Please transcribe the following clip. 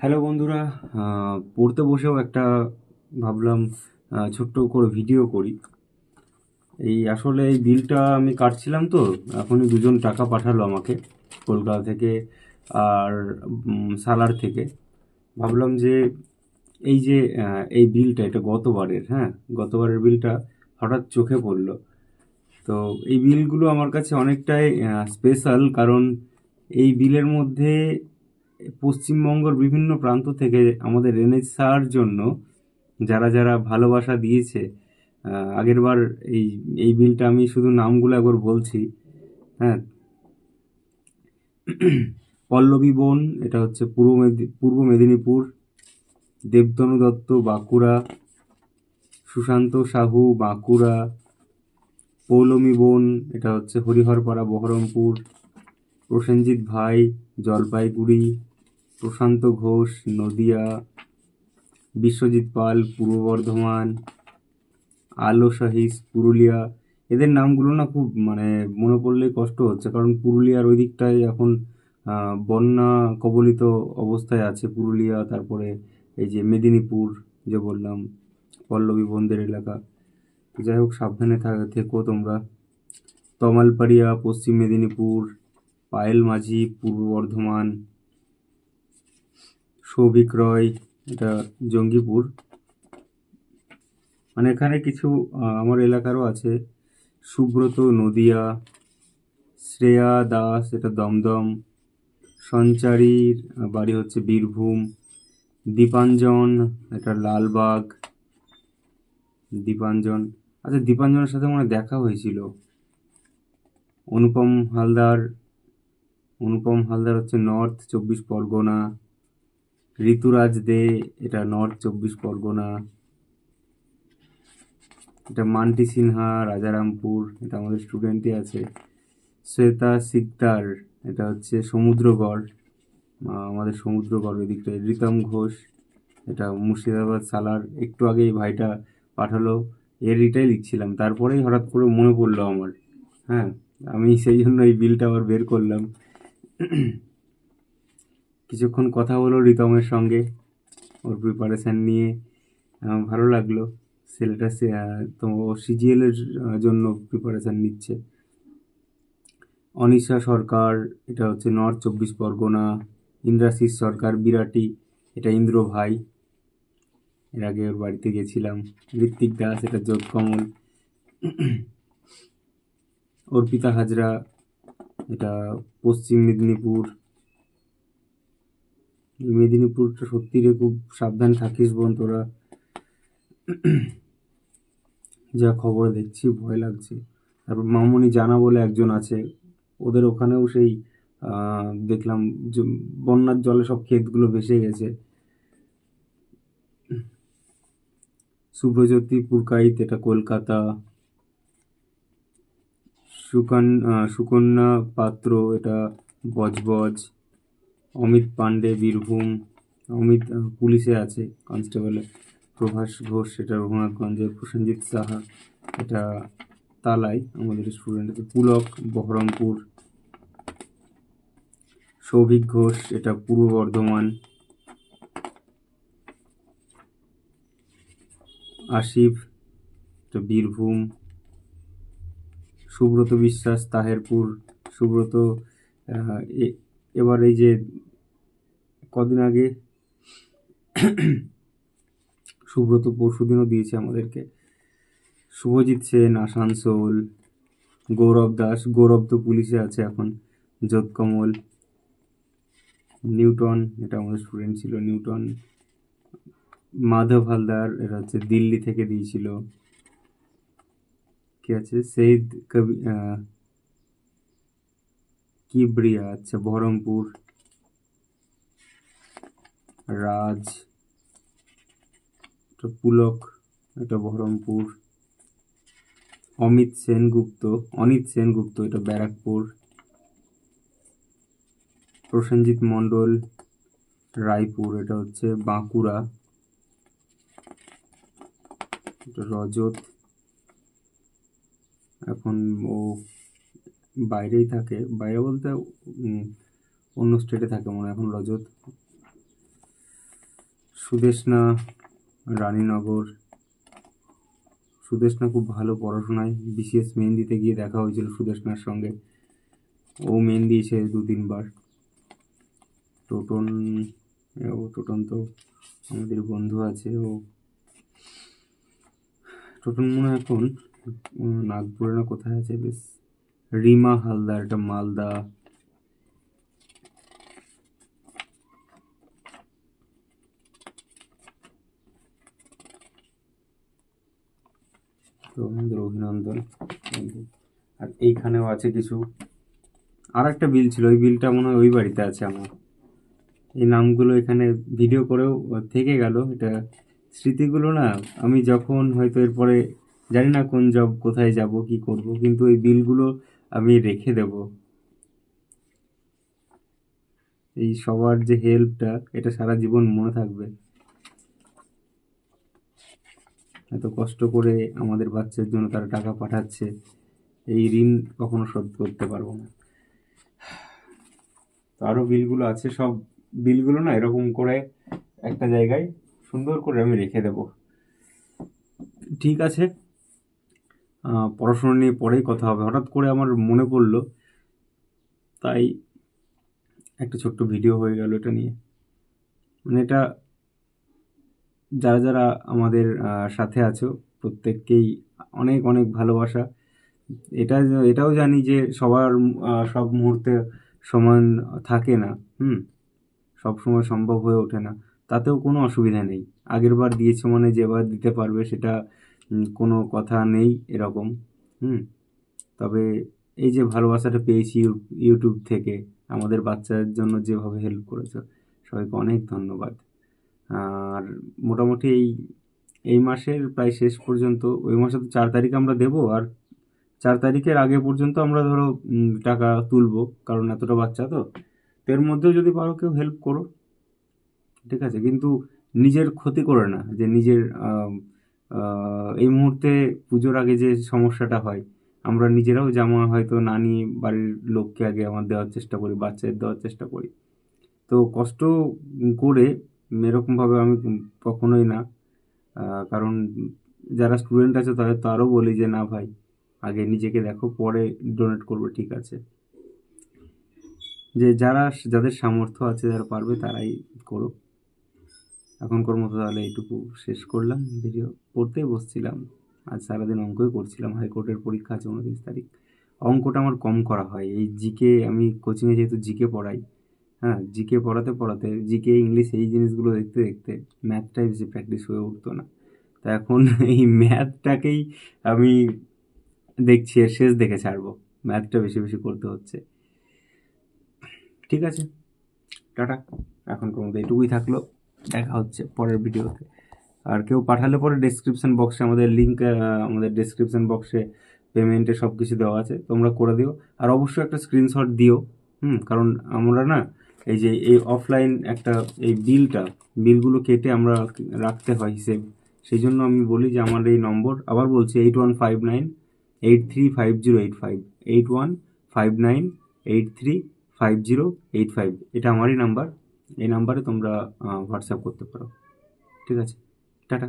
Hello বন্ধুরা পড়তে বসেও একটা ভাবলাম ছোট্ট করে ভিডিও করি। এই আসলে এই বিলটা আমি কাটছিলাম তো, এখনই দুজন টাকা পাঠালো আমাকে কলকাতা থেকে আর সালার থেকে। ভাবলাম যে এই যে এই বিলটা, এটা গতবারের হ্যাঁ গতবারের বিলটা হঠাৎ চোখে পড়ল। তো এই বিলগুলো আমার কাছে অনেকটাই স্পেশাল কারণ এই বিলের মধ্যে পশ্চিমবঙ্গের বিভিন্ন প্রান্ত থেকে আমাদের রেনেসার জন্য যারা যারা ভালোবাসা দিয়েছে আগেরবার এই এই বিলটা আমি শুধু নামগুলো একবার বলছি হ্যাঁ। পল্লবী বোন, এটা হচ্ছে পূর্ব মেদি, পূর্ব মেদিনীপুর, দেবতনু দত্ত, বাঁকুড়া, সুশান্ত সাহু, বাঁকুড়া, পৌলমী বোন, এটা হচ্ছে হরিহরপাড়া, বহরমপুর, প্রসেনজিৎ ভাই, জলপাইগুড়ি প্রশান্ত ঘোষ, নদিয়া, বিশ্বজিৎ পাল, পূর্ব বর্ধমান, আলো সাহিস, পুরুলিয়া। এদের নামগুলো না খুব মানে মনে পড়লেই কষ্ট হচ্ছে, কারণ পুরুলিয়ার ওই দিকটায় এখন বন্যা কবলিত অবস্থায় আছে পুরুলিয়া, তারপরে এই যে মেদিনীপুর যে বললাম, পল্লবী বন্দের এলাকা। যাই হোক, সাবধানে থেকো তোমরা। তমালপাড়িয়া, পশ্চিম মেদিনীপুর, পায়েল মাঝি, পূর্ব বর্ধমান। সৌভিক রয় এটা জঙ্গিপুর। মানে এখানে কিছু আমার এলাকারও আছে। সুব্রত, নদিয়া, শ্রেয়া দাস, এটা দমদম। সঞ্চারীর বাড়ি হচ্ছে বীরভূম। দীপাঞ্জন, এটা লালবাগ। দীপাঞ্জন আচ্ছা দীপাঞ্জনের সাথে মনে দেখা হয়েছিল। অনুপম হালদার অনুপম হালদার হচ্ছে নর্থ, চব্বিশ পরগনা। ঋতুরাজ দে, এটা নর্থ চব্বিশ পরগনা। এটা মান্টি সিনহা, রাজারামপুর, এটা আমাদের স্টুডেন্টই আছে। শ্বেতা সিকদার, এটা হচ্ছে সমুদ্রগড় আমাদের সমুদ্রগড় ওই দিকটায় রিতম ঘোষ, এটা মুর্শিদাবাদ সালার, একটু আগে এই ভাইটা পাঠালো। এর এটাই লিখছিলাম, তারপরেই হঠাৎ করে মনে পড়ল আমার। হ্যাঁ আমি সেই জন্য এই বিলটা আবার বের করলাম। কিছুক্ষণ কথা হলো রিতমের সঙ্গে, ওর প্রিপারেশান নিয়ে। ভালো লাগল। ছেলেটা সে তো সিজিএল এর জন্য প্রিপারেশান নিচ্ছে। অনিশা সরকার, এটা হচ্ছে নর্থ চব্বিশ পরগনা, ইন্দ্রাশিস সরকার, বিরাটি, এটা ইন্দ্র ভাই। এর আগে ওর বাড়িতে গেছিলাম। ঋত্বিক দাস, এটা যোগ কমল অর্পিতা হাজরা, এটা পশ্চিম মেদিনীপুর। মেদিনীপুরটা সত্যি রে খুব সাবধান থাকিস বোন, তোরা যা খবর দেখছি, ভয় লাগছে। তারপর মামুনি জানা বলে একজন আছে, ওদের ওখানেও সেই দেখলাম বন্যার জলে সব ক্ষেতগুলো ভেসে গেছে। শুভ্রজ্যোতি পুরকাইত এটা কলকাতা। সুকন সুকন্যা পাত্র, এটা বজবজ। অমিত পান্ডে বীরভূম অমিত পুলিশে আছে, কনস্টেবলে প্রভাস ঘোষ, এটা রঘুনাথগঞ্জের প্রসেনজিৎ সাহা, এটা তালাই, আমাদের স্টুডেন্ট আছে, পুলক, বহরমপুর, সৌভিক ঘোষ, এটা পূর্ব বর্ধমান আসিফ এটা বীরভূম সুব্রত বিশ্বাস, তাহেরপুর, সুব্রত এবার এই যে কদিন আগে সুব্রত পরশুদিনও দিয়েছে আমাদেরকে। শুভজিৎ সেন আসানসোল গৌরব দাস, গৌরব তো পুলিশে আছে এখন যোধকমল নিউটন, এটা আমাদের স্টুডেন্ট ছিল, নিউটন, মাধব হালদার এটা হচ্ছে দিল্লি থেকে দিয়েছিল। কি আছে? সৈয়দ কবি কিবরিয়া আচ্ছা বহরমপুর, রাজ পুলক, এটা বহরমপুর, অমিত সেনগুপ্ত, অনিত সেনগুপ্ত, এটা ব্যারাকপুর, প্রসেনজিৎ মণ্ডল, রায়পুর, এটা হচ্ছে বাঁকুড়া রজত, এখন ও বাইরেই থাকে। বাইরে বলতে অন্য স্টেটে থাকে মনে এখন রজত। সুদেশনা রানীনগর। সুদেশনা খুব ভালো পড়াশোনায়। বিসিএস মেহেন্দিতে গিয়ে দেখা হয়েছিল সুদেশনার সঙ্গে। ও মেহেন্দি এসে দু তিনবার টোটন ও টোটন তো আমাদের বন্ধু আছে, ও। টোটন মনে এখন নাগপুরে না কোথায় আছে? বেশ রিমা হালদার, এটা মালদা। তো অভিনন্দন। আর এইখানেও আছে কিছু। আর একটা বিল ছিল, ওই বিলটা মনে হয় ওই বাড়িতে আছে আমার। এই নামগুলো এখানে ভিডিও করেও থেকে গেল। এটা স্মৃতিগুলো না, আমি যখন হয়তো এরপরে জানি না কোন জব কোথায় যাব, কি করব, কিন্তু এই বিলগুলো আমি রেখে দেব। এই সবার যে হেল্পটা এটা সারা জীবন মনে থাকবে। এত কষ্ট করে আমাদের বাচ্চার জন্য তারা টাকা পাঠাচ্ছে, এই ঋণ কখনো শোধ করতে পারব না। তো আরও বিলগুলো আছে, সব বিলগুলো না এরকম করে একটা জায়গায় সুন্দর করে আমি রেখে দেব। ঠিক আছে। পড়াশোনা নিয়ে পরেই কথা হবে। হঠাৎ করে আমার মনে পড়ল, তাই একটা ছোট্ট ভিডিও হয়ে গেল এটা নিয়ে। মানে এটা যারা যারা আমাদের সাথে আছো, প্রত্যেককেই অনেক অনেক ভালোবাসা। এটা এটাও জানি যে সবার সব মুহূর্তে সমান থাকে না, হুম? সব সময় সম্ভব হয়ে ওঠে না। তাতেও কোনো অসুবিধা নেই। আগের বার দিয়েছে মানে যেবার দিতে পারবে সেটা কোনো কথা নেই এরকম, হুম? তবে এই যে ভালোবাসাটা পেয়েছি ইউ- ইউটিউব থেকে, আমাদের বাচ্চার জন্য যেভাবে হেল্প করেছ, সবাইকে অনেক ধন্যবাদ। আর মোটামুটি এই এই মাসের প্রায় শেষ পর্যন্ত, ওই মাসে তো চার তারিখ আমরা দেবো, আর চার তারিখের আগে পর্যন্ত আমরা ধরো টাকা তুলবো, কারণ এতটা বাচ্চা তো। এর মধ্যেও যদি পারো কেউ হেল্প করো, ঠিক আছে? কিন্তু নিজের ক্ষতি করে না, যে নিজের এই মুহূর্তে পুজোর আগে যে সমস্যাটা হয়, আমরা নিজেরাও জামা হয়তো না নিয়ে বাড়ির লোককে আগে আমার দেওয়ার চেষ্টা করি, বাচ্চাদের দেওয়ার চেষ্টা করি। তো কষ্ট করে এরকমভাবে আমি কখনোই না কারণ যারা স্টুডেন্ট আছে তাদের তো আরও বলি যে, না ভাই, আগে নিজেকে দেখো, পরে ডোনেট করবে, ঠিক আছে। যে যারা, যাদের সামর্থ্য আছে, যারা পারবে তারাই করো এখনকার মতো তাহলে এইটুকু শেষ করলাম। ভিডিও পড়তেই বসছিলাম। আজ সারাদিন অঙ্কই করছিলাম। হাইকোর্টের পরীক্ষা আছে উনত্রিশ তারিখ। অঙ্কটা আমার কম করা হয়। এই জিকে আমি কোচিংয়ে যেহেতু জিকে পড়াই হ্যাঁ জিকে পড়াতে পড়াতে, জিকে, ইংলিশ এই জিনিসগুলো দেখতে দেখতে ম্যাথটাই বেশি প্র্যাকটিস হয়ে উঠতো না। তা এখন এই ম্যাথটাকেই আমি দেখছি, এর শেষ দেখে ছাড়বো। ম্যাথটা বেশি বেশি করতে হচ্ছে। ঠিক আছে। টাটা। এখন মতো এটুকুই থাকল। দেখা হচ্ছে পরের ভিডিওতে। আর কেউ পাঠালে পরে ডেসক্রিপশন বক্সে আমাদের লিঙ্ক আমাদের ডেসক্রিপশন বক্সে পেমেন্টে সব কিছু দেওয়া আছে, তোমরা করে দিও। আর অবশ্যই একটা স্ক্রিনশট দিও, হুম, কারণ আমরা না এই যে এই অফলাইন একটা এই বিলটা, বিলগুলো কেটে আমরা রাখতে হয় হিসেব। সেই জন্য আমি বলি যে আমার এই নম্বর, আবার বলছি eight one five nine eight three five zero eight five eight one five nine eight three five zero eight five এটা আমারই নাম্বার এই নাম্বারে তোমরা হোয়াটসঅ্যাপ করতে পারো। ঠিক আছে? টাটা।